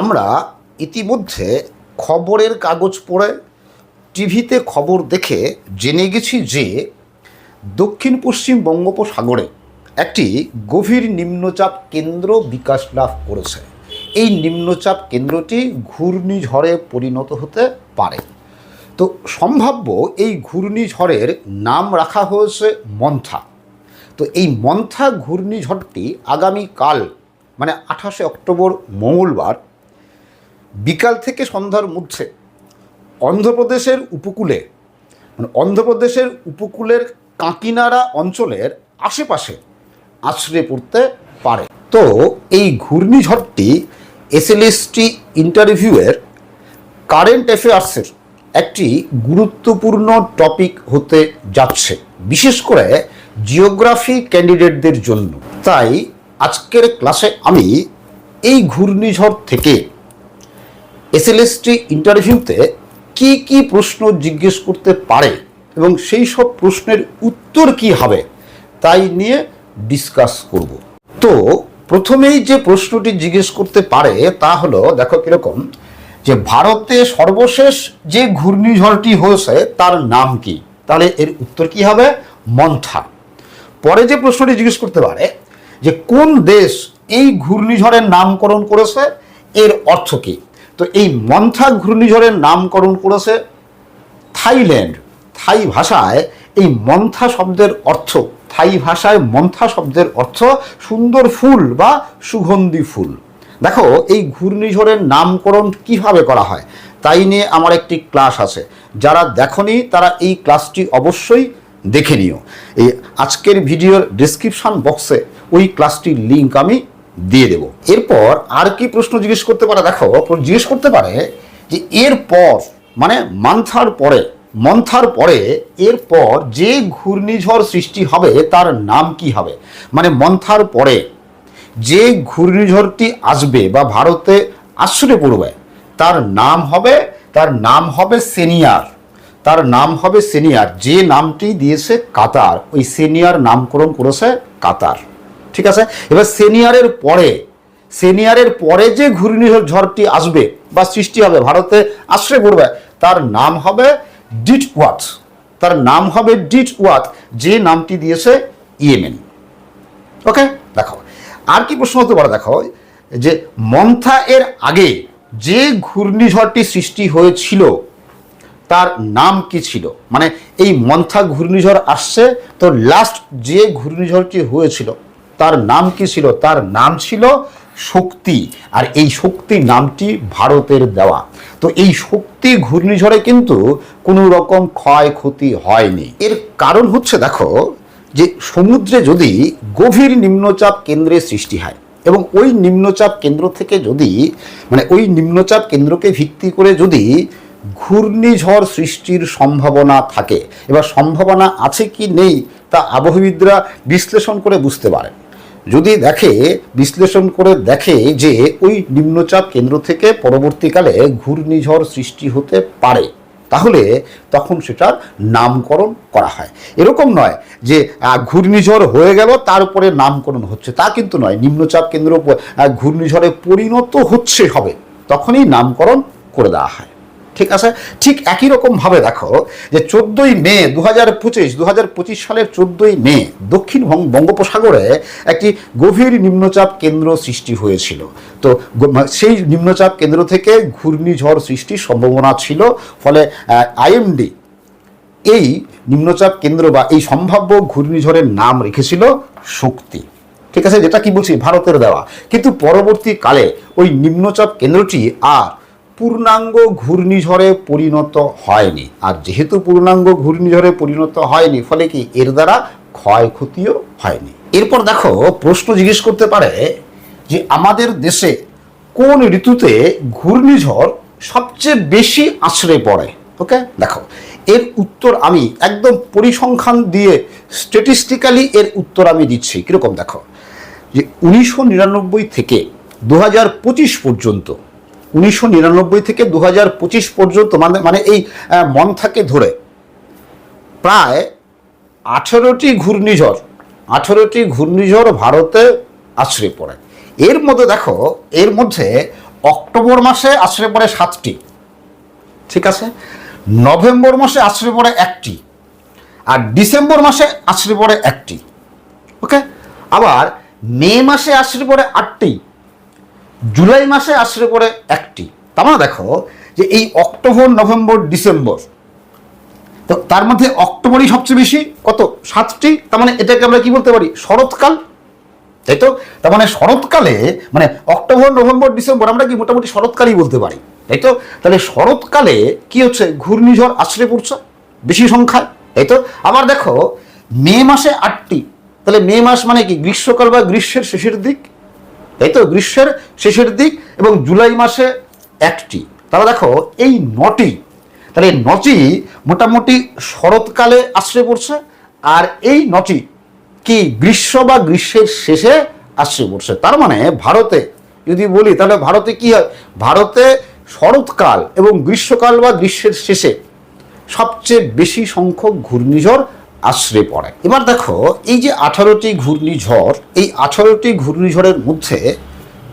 আমরা ইতিমধ্যে খবরের কাগজ পড়ে, টিভিতে খবর দেখে জেনে গেছি যে দক্ষিণ পশ্চিম বঙ্গোপসাগরে একটি গভীর নিম্নচাপ কেন্দ্র বিকাশ লাভ করেছে। এই নিম্নচাপ কেন্দ্রটি ঘূর্ণিঝড়ে পরিণত হতে পারে। তো সম্ভাব্য এই ঘূর্ণিঝড়ের নাম রাখা হয়েছে মন্থা। তো এই মন্থা ঘূর্ণিঝড়টি আগামীকাল মানে আঠাশে অক্টোবর মঙ্গলবার বিকাল থেকে সন্ধ্যার মধ্যে অন্ধ্রপ্রদেশের উপকূলে মানে অন্ধ্রপ্রদেশের উপকূলের কাঁকিনাড়া অঞ্চলের আশেপাশে আছড়ে পড়তে পারে। তো এই ঘূর্ণিঝড়টি এসএলএসটি ইন্টারভিউয়ের কারেন্ট অ্যাফেয়ার্সের একটি গুরুত্বপূর্ণ টপিক হতে যাচ্ছে, বিশেষ করে জিওগ্রাফি ক্যান্ডিডেটদের জন্য। তাই আজকের ক্লাসে আমি এই ঘূর্ণিঝড় থেকে এসএলএসটি ইন্টারভিউতে কি কি প্রশ্ন জিজ্ঞেস করতে পারে এবং সেই সব প্রশ্নের উত্তর কি হবে, তাই নিয়ে ডিসকাস করব। তো প্রথমেই যে প্রশ্নটি জিজ্ঞেস করতে পারে তা হলো, দেখো কীরকম, যে ভারতে সর্বশেষ যে ঘূর্ণিঝড়টি হয়েছে তার নাম কি? তাহলে এর উত্তর কি হবে? মন্থা। পরে যে প্রশ্নটি জিজ্ঞেস করতে পারে, যে কোন দেশ এই ঘূর্ণিঝড়ের নামকরণ করেছে, এর অর্থ কি? তো এই মন্থা ঘূর্ণিঝড়ের নামকরণ করেছে থাইল্যান্ড। থাই ভাষায় এই মন্থা শব্দের অর্থ, থাই ভাষায় মন্থা শব্দের অর্থ সুন্দর ফুল বা সুগন্ধি ফুল। দেখো, এই ঘূর্ণিঝড়ের নামকরণ কীভাবে করা হয়? তাই নিয়ে আমার একটি ক্লাস আছে। যারা দেখনি, তারা এই ক্লাসটি অবশ্যই দেখে নিও। এই আজকের ভিডিওর ডিসক্রিপশন বক্সে ওই ক্লাসটির লিঙ্ক আমি দিয়ে দেব। এরপর আর কি প্রশ্ন জিজ্ঞেস করতে পারে? দেখো জিজ্ঞেস করতে পারে যে, এরপর মানে মান্থার পরে, মন্থার পরে, এরপর যে ঘূর্ণিঝড় সৃষ্টি হবে, তার নাম কি হবে? মানে মন্থার পরে যে ঘূর্ণিঝড়টি আসবে বা ভারতে আশ্রয় পড়বে, তার নাম হবে, তার নাম হবে সেনিয়ার। তার নাম হবে সেনিয়ার। যে নামটি দিয়েছে কাতার। ওই সেনিয়ার নামকরণ করেছে কাতার। ঠিক আছে? এবার সেনিয়ারের পরে সেনিয়ারের পরে যে ঘূর্ণিঝড় ঝড়টি আসবে বা সৃষ্টি হবে, ভারতে আশ্রয় করবে, তার নাম হবে ডিট ওয়াট তার নাম হবে ডিট ওয়াট যে নামটি দিয়েছে ইয়েমেন। ওকে দেখো, আর কি প্রশ্ন হতে পারে? দেখো, যে মন্থা এর আগে যে ঘূর্ণিঝড়টি সৃষ্টি হয়েছিল, তার নাম কি ছিল? মানে এই মন্থা ঘূর্ণিঝড় আসছে, তো লাস্ট যে ঘূর্ণিঝড়টি হয়েছিল তার নাম কি ছিল? তার নাম ছিল শক্তি। আর এই শক্তি নামটি ভারতের দেওয়া। তো এই শক্তি ঘূর্ণিঝড়ে কিন্তু কোনো রকম ক্ষয়ক্ষতি হয়নি। এর কারণ হচ্ছে, দেখো, যে সমুদ্রে যদি গভীর নিম্নচাপ কেন্দ্রে সৃষ্টি হয় এবং ওই নিম্নচাপ কেন্দ্র থেকে যদি মানে ওই নিম্নচাপ কেন্দ্রকে ভিত্তি করে যদি ঘূর্ণিঝড় সৃষ্টির সম্ভাবনা থাকে, এবার সম্ভাবনা আছে কি নেই তা আবহবিদরা বিশ্লেষণ করে বুঝতে পারেন। যদি দেখে, বিশ্লেষণ করে দেখে যে ওই নিম্নচাপ কেন্দ্র থেকে পরবর্তীকালে ঘূর্ণিঝড় সৃষ্টি হতে পারে, তাহলে তখন সেটার নামকরণ করা হয়। এরকম নয় যে ঘূর্ণিঝড় হয়ে গেল, তার উপরে নামকরণ হচ্ছে। তা কিন্তু নয়। নিম্নচাপ কেন্দ্র ঘূর্ণিঝড়ে পরিণত হচ্ছে হবে, তখনই নামকরণ করে দেওয়া হয়। ঠিক আছে? ঠিক একই রকম ভাবে দেখো যে চোদ্দই মে দু হাজার পঁচিশ দু হাজার পঁচিশ সালের চোদ্দই মে দক্ষিণ বঙ্গোপসাগরে একটি গভীর নিম্নচাপ কেন্দ্র সৃষ্টি হয়েছিল। তো সেই নিম্নচাপ কেন্দ্র থেকে ঘূর্ণিঝড় সৃষ্টির সম্ভাবনা ছিল, ফলে আইএমডি এই নিম্নচাপ কেন্দ্র বা এই সম্ভাব্য ঘূর্ণিঝড়ের নাম রেখেছিল শক্তি। ঠিক আছে? যেটা কি বলছি? ভারতের দেওয়া। কিন্তু পরবর্তীকালে ওই নিম্নচাপ কেন্দ্রটি আর পূর্ণাঙ্গ ঘূর্ণিঝড়ে পরিণত হয়নি। আর যেহেতু পূর্ণাঙ্গ ঘূর্ণিঝড়ে পরিণত হয়নি, ফলে কি এর দ্বারা ক্ষয়ক্ষতিও হয়নি? এরপর দেখো, প্রশ্ন জিজ্ঞেস করতে পারে যে আমাদের দেশে কোন ঋতুতে ঘূর্ণিঝড় সবচেয়ে বেশি আশ্রয় পড়ে? ওকে, দেখো, এর উত্তর আমি একদম পরিসংখ্যান দিয়ে স্ট্যাটিস্টিক্যালি এর উত্তর আমি দিচ্ছি। কীরকম দেখো, যে উনিশশো নিরানব্বই থেকে দু হাজার পঁচিশ পর্যন্ত উনিশশো নিরানব্বই থেকে দু হাজার পঁচিশ পর্যন্ত মানে মানে এই মন্থাকে ধরে প্রায় আঠেরোটি ঘূর্ণিঝড় আঠেরোটি ঘূর্ণিঝড় ভারতে আছড়ে পড়ে। এর মধ্যে দেখো, এর মধ্যে অক্টোবর মাসে আশ্রয় পড়ে সাতটি, ঠিক আছে? নভেম্বর মাসে আশ্রয় পড়ে একটি, আর ডিসেম্বর মাসে আশ্রয় পড়ে একটি, ওকে? আবার মে মাসে আশ্রয় পড়ে আটটি জুলাই মাসে আশ্রয় পড়ে একটি। তার মানে দেখো যে এই অক্টোবর, নভেম্বর, ডিসেম্বর, তো তার মধ্যে অক্টোবরই সবচেয়ে বেশি, কত? সাতটি? তার মানে এটাকে আমরা কি বলতে পারি? শরৎকাল। তাই তো? তার মানে শরৎকালে মানে অক্টোবর, নভেম্বর, ডিসেম্বর আমরা কি মোটামুটি শরৎকালই বলতে পারি। তাই তো? তাহলে শরৎকালে কি হচ্ছে? ঘূর্ণিঝড় আশ্রয় পড়ছে, বেশি সংখ্যায়। তাই তো? আবার দেখো, মে মাসে আটটি। তাহলে মে মাস মানে কি? গ্রীষ্মকাল বা গ্রীষ্মের শেষের দিক? তাই তো? গ্রীষ্মের শেষের দিক এবং জুলাই মাসে একটি। তাহলে দেখো, এই নটি, তাহলে এই নটি মোটামুটি শরৎকালে আশ্রয় পড়ছে, আর এই নটি কি গ্রীষ্ম বা গ্রীষ্মের শেষে আশ্রয় পড়ছে? তার মানে ভারতে, যদি বলি, তাহলে ভারতে কি হয়? ভারতে শরৎকাল এবং গ্রীষ্মকাল বা গ্রীষ্মের শেষে সবচেয়ে বেশি সংখ্যক ঘূর্ণিঝড় আশ্রয় পড়ে। এবার দেখো, এই যে আঠারোটি ঘূর্ণিঝড়, এই আঠারোটি ঘূর্ণিঝড়ের মধ্যে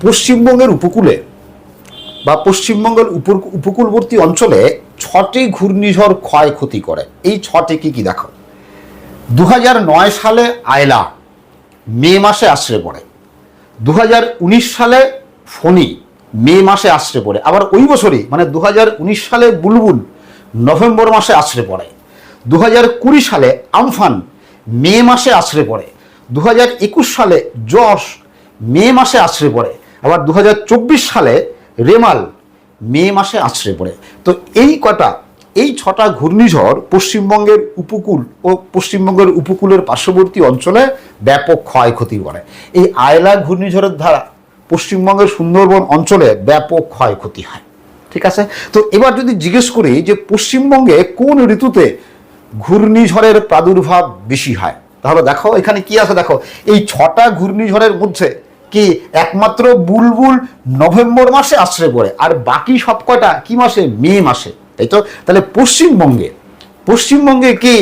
পশ্চিমবঙ্গের উপকূলে বা পশ্চিমবঙ্গের উপকূলবর্তী অঞ্চলে ছটি ঘূর্ণিঝড় ক্ষয়ক্ষতি করে। এই ছটি কি কি দেখো? দু সালে আয়লা, মে মাসে আশ্রয় পড়ে। দু হাজার উনিশ সালে ফণি, মে মাসে আশ্রয় পড়ে। আবার ওই বছরই মানে দু হাজার উনিশ সালে বুলবুল, নভেম্বর মাসে আশ্রয় পড়ে। দু সালে আমফান মে মাসে আশ্রয় পড়ে। দু সালে যশ মে মাসে আশ্রয় পড়ে। আবার দু হাজার চব্বিশ সালে রেমাল মে মাসে আশ্রয় পড়ে। তো এই কটা, এই ছটা ঘূর্ণিঝড় পশ্চিমবঙ্গের উপকূল ও পশ্চিমবঙ্গের উপকূলের পার্শ্ববর্তী অঞ্চলে ব্যাপক ক্ষয়ক্ষতি করে। এই আয়লা ঘূর্ণিঝড়ের দ্বারা পশ্চিমবঙ্গের সুন্দরবন অঞ্চলে ব্যাপক ক্ষয়ক্ষতি হয়। ঠিক আছে? তো এবার যদি জিজ্ঞেস করি যে পশ্চিমবঙ্গে কোন ঋতুতে ঘূর্ণিঝড়ের প্রাদুর্ভাব বেশি হয়। তাহলে দেখো, এখানে কি আছে দেখো? এই ছটা ঘূর্ণিঝড়ের মধ্যে কি একমাত্র বুলবুল নভেম্বর মাসে আশ্রয় পড়ে, আর বাকি সব কটা কি মাসে? মে মাসে, তাই তো? তাহলে পশ্চিমবঙ্গে পশ্চিমবঙ্গে কি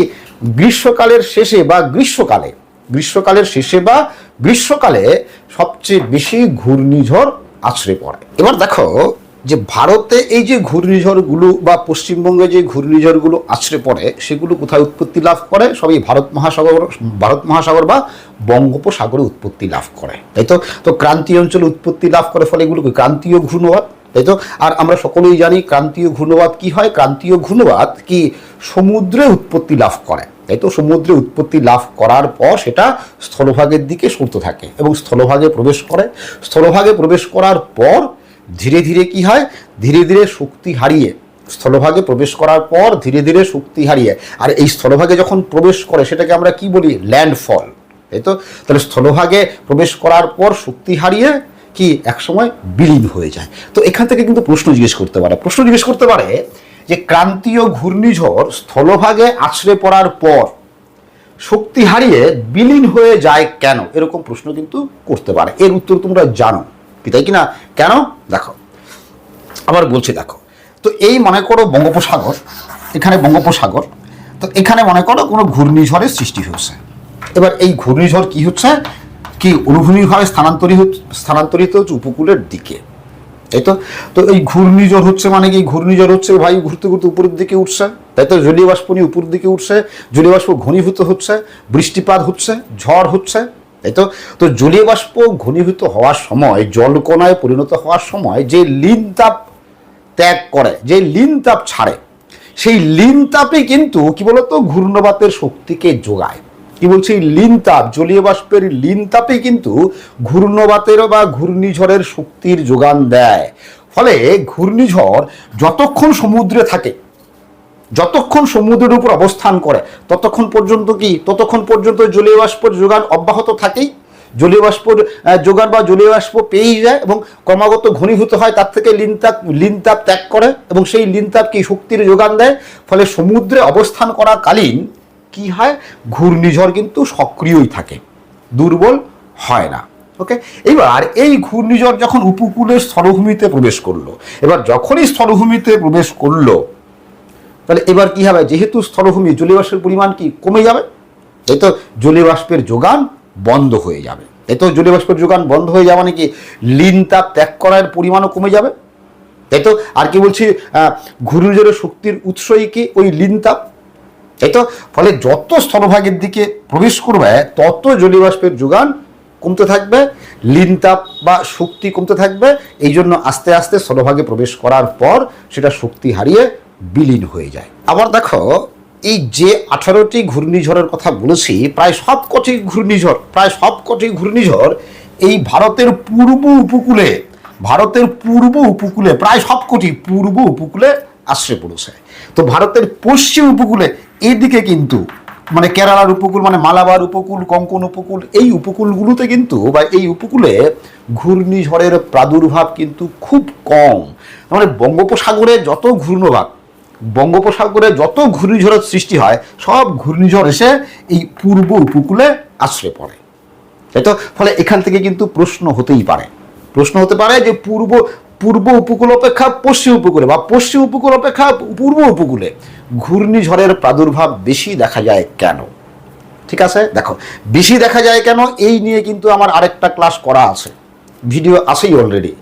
গ্রীষ্মকালের শেষে বা গ্রীষ্মকালে, গ্রীষ্মকালের শেষে বা গ্রীষ্মকালে সবচেয়ে বেশি ঘূর্ণিঝড় আছড়ে পড়ে? এবার দেখো যে ভারতে এই যে ঘূর্ণিঝড়গুলো বা পশ্চিমবঙ্গে যে ঘূর্ণিঝড়গুলো আছড়ে পড়ে, সেগুলো কোথায় উৎপত্তি লাভ করে? সবই ভারত মহাসাগর ভারত মহাসাগর বা বঙ্গোপসাগরে উৎপত্তি লাভ করে, তাই তো? তো ক্রান্তীয় অঞ্চলে উৎপত্তি লাভ করে ফলে এগুলোকে ক্রান্তীয় ঘূর্ণবাদ তাই তো? আর আমরা সকলেই জানি ক্রান্তীয় ঘূর্ণবাদ কি হয়? ক্রান্তীয় ঘূর্ণবাদ কি সমুদ্রে উৎপত্তি লাভ করে, তাই তো? সমুদ্রে উৎপত্তি লাভ করার পর সেটা স্থলভাগের দিকে সরতে থাকে এবং স্থলভাগে প্রবেশ করে। স্থলভাগে প্রবেশ করার পর ধীরে ধীরে কি হয়? ধীরে ধীরে শক্তি হারিয়ে, স্থলভাগে প্রবেশ করার পর ধীরে ধীরে শক্তি হারিয়ে। আর এই স্থলভাগে যখন প্রবেশ করে, সেটাকে আমরা কি বলি? ল্যান্ডফল। তাই তো? তাহলে স্থলভাগে প্রবেশ করার পর শক্তি হারিয়ে কি? একসময় বিলীন হয়ে যায়। তো এখান থেকে কিন্তু প্রশ্ন জিজ্ঞেস করতে পারে। প্রশ্ন জিজ্ঞেস করতে পারে যে ক্রান্তীয় ঘূর্ণিঝড় স্থলভাগে আছড়ে পড়ার পর শক্তি হারিয়ে বিলীন হয়ে যায় কেন? এরকম প্রশ্ন কিন্তু করতে পারে। এর উত্তর তোমরা জানো। কি তাই কিনা? কেন দেখো। আবার বলছি, দেখো। তো এই মনে করো বঙ্গোপসাগর, এখানে বঙ্গোপসাগর, তো এখানে মনে করো কোনো ঘূর্ণিঝড়ের সৃষ্টি হয়েছে এবার এই ঘূর্ণিঝড় কি হচ্ছে? কি অনুভূমিকভাবে স্থানান্তরিত স্থানান্তরিত হচ্ছে উপকূলের দিকে। তাই তো? তো এই ঘূর্ণিঝড় হচ্ছে মানে কি? ঘূর্ণিঝড় হচ্ছে ভাই ঘুরতে ঘুরতে উপরের দিকে উঠছে। তাই তো জলীয় বাষ্প নিয়ে উপর দিকে উঠছে। জলীয় বাষ্প ঘনীভূত হচ্ছে। বৃষ্টিপাত হচ্ছে, ঝড় হচ্ছে। তাই তো? তো জলীয় বাষ্প ঘনীভূত হওয়ার সময়, জলকণায় পরিণত হওয়ার সময় যে লিন তাপ ত্যাগ করে, যে লিন তাপ ছাড়ে, সেই লিন তাপে কিন্তু কি বলতো? ঘূর্ণবাতের শক্তিকে যোগায়। কি বলছি? লিন তাপ, জলীয় বাষ্পের লিন তাপে কিন্তু ঘূর্ণবাতের বা ঘূর্ণিঝড়ের শক্তির যোগান দেয়। ফলে ঘূর্ণিঝড় যতক্ষণ সমুদ্রে থাকে যতক্ষণ সমুদ্রের উপর অবস্থান করে ততক্ষণ পর্যন্ত কি ততক্ষণ পর্যন্ত জলীয় বাষ্পর যোগান অব্যাহত থাকেই? জলীয় বাষ্পর আহ, যোগান বা জলীয় বাষ্প পেয়েই যায় এবং ক্রমাগত ঘনীভূত হয় তার থেকে লিনতাপ লিনতাপ ত্যাগ করে এবং সেই লিনতাপ কি শক্তির যোগান দেয়? ফলে সমুদ্রে অবস্থান করাকালীন কি হয়? ঘূর্ণিঝড় কিন্তু সক্রিয়ই থাকে দুর্বল হয় না। ওকে এবার এই ঘূর্ণিঝড় যখন উপকূলের স্থলভূমিতে প্রবেশ করল এবার যখনই স্থলভূমিতে প্রবেশ করল তাহলে এবার কি হবে? যেহেতু স্থলভূমি জলীয়বাষ্পের পরিমাণ কি কমে যাবে তাই তো জলীয়বাষ্পের যোগান বন্ধ হয়ে যাবে। এতে জলীয় বাষ্পের যোগান বন্ধ হয়ে যাওয়া নাকি লিন তাপ ত্যাগ করার পরিমাণও কমে যাবে? তাই তো আর কি বলছি আহ, ঘূর্ণিঝড়ের শক্তির উৎসই কি ওই লিন তাপ তাই তো ফলে যত স্থলভাগের দিকে প্রবেশ করবে তত জলীয় বাষ্পের যোগান কমতে থাকবে লিন তাপ বা শক্তি কমতে থাকবে। এই জন্য আস্তে আস্তে স্থলভাগে প্রবেশ করার পর সেটা শক্তি হারিয়ে বিলীন হয়ে যায়। আবার দেখো, এই যে আঠারোটি ঘূর্ণিঝড়ের কথা বলেছি, প্রায় সবকটি ঘূর্ণিঝড়, প্রায় সবকটি ঘূর্ণিঝড় এই ভারতের পূর্ব উপকূলে, ভারতের পূর্ব উপকূলে, প্রায় সবকটি পূর্ব উপকূলে আশ্রয় পড়েছে। তো ভারতের পশ্চিম উপকূলে, এদিকে কিন্তু মানে কেরালার উপকূল মানে মালাবার উপকূল, কঙ্কন উপকূল, এই উপকূলগুলোতে কিন্তু, বা এই উপকূলে ঘূর্ণিঝড়ের প্রাদুর্ভাব কিন্তু খুব কম। মানে বঙ্গোপসাগরে যত ঘূর্ণভাগ বঙ্গোপসাগরে যত ঘূর্ণিঝড়ের সৃষ্টি হয়, সব ঘূর্ণিঝড় এসে এই পূর্ব উপকূলে আশ্রয় পড়ে। তাই তো? ফলে এখান থেকে কিন্তু প্রশ্ন হতেই পারে। প্রশ্ন হতে পারে যে পূর্ব পূর্ব উপকূল অপেক্ষা পশ্চিম উপকূলে বা পশ্চিম উপকূল অপেক্ষা পূর্ব উপকূলে ঘূর্ণিঝড়ের প্রাদুর্ভাব বেশি দেখা যায় কেন? ঠিক আছে? দেখো, বেশি দেখা যায় কেন? এই নিয়ে কিন্তু আমার আরেকটা ক্লাস করা আছে। ভিডিও আছেই অলরেডি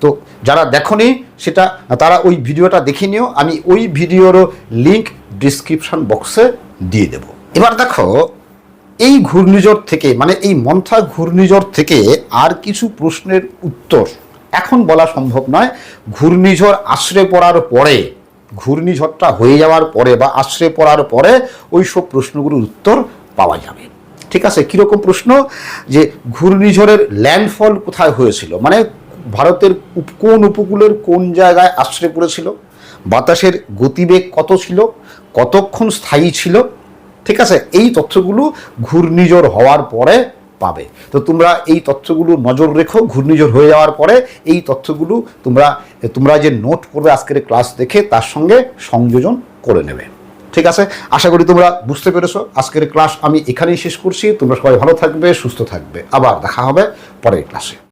তো যারা দেখনি, সেটা, তারা ওই ভিডিওটা দেখে নিও। আমি ওই ভিডিওরও লিঙ্ক ডিসক্রিপশন বক্সে দিয়ে দেব। এবার দেখো, এই ঘূর্ণিঝড় থেকে মানে এই মন্থা ঘূর্ণিঝড় থেকে আর কিছু প্রশ্নের উত্তর এখন বলা সম্ভব নয়। ঘূর্ণিঝড় আশ্রে পড়ার পরে, ঘূর্ণিঝড়টা হয়ে যাওয়ার পরে বা আশ্রে পড়ার পরে ওই সব প্রশ্নগুলোর উত্তর পাওয়া যাবে। ঠিক আছে? কীরকম প্রশ্ন? যে ঘূর্ণিঝড়ের ল্যান্ডফল কোথায় হয়েছিল? মানে ভারতের কোন উপকূলের কোন জায়গায় আশ্রয় পড়েছিল? বাতাসের গতিবেগ কত ছিল? কতক্ষণ স্থায়ী ছিল? ঠিক আছে, এই তথ্যগুলো ঘূর্ণিঝড় হওয়ার পরে পাবে। তো তোমরা এই তথ্যগুলো নজর রেখো, ঘূর্ণিঝড় হয়ে যাওয়ার পরে এই তথ্যগুলো তোমরা তোমরা যে নোট করবে আজকের ক্লাস দেখে, তার সঙ্গে সংযোজন করে নেবে। ঠিক আছে, আশা করি তোমরা বুঝতে পেরেছ। আজকের ক্লাস আমি এখানেই শেষ করছি। তোমরা সবাই ভালো থাকবে, সুস্থ থাকবে। আবার দেখা হবে পরের ক্লাসে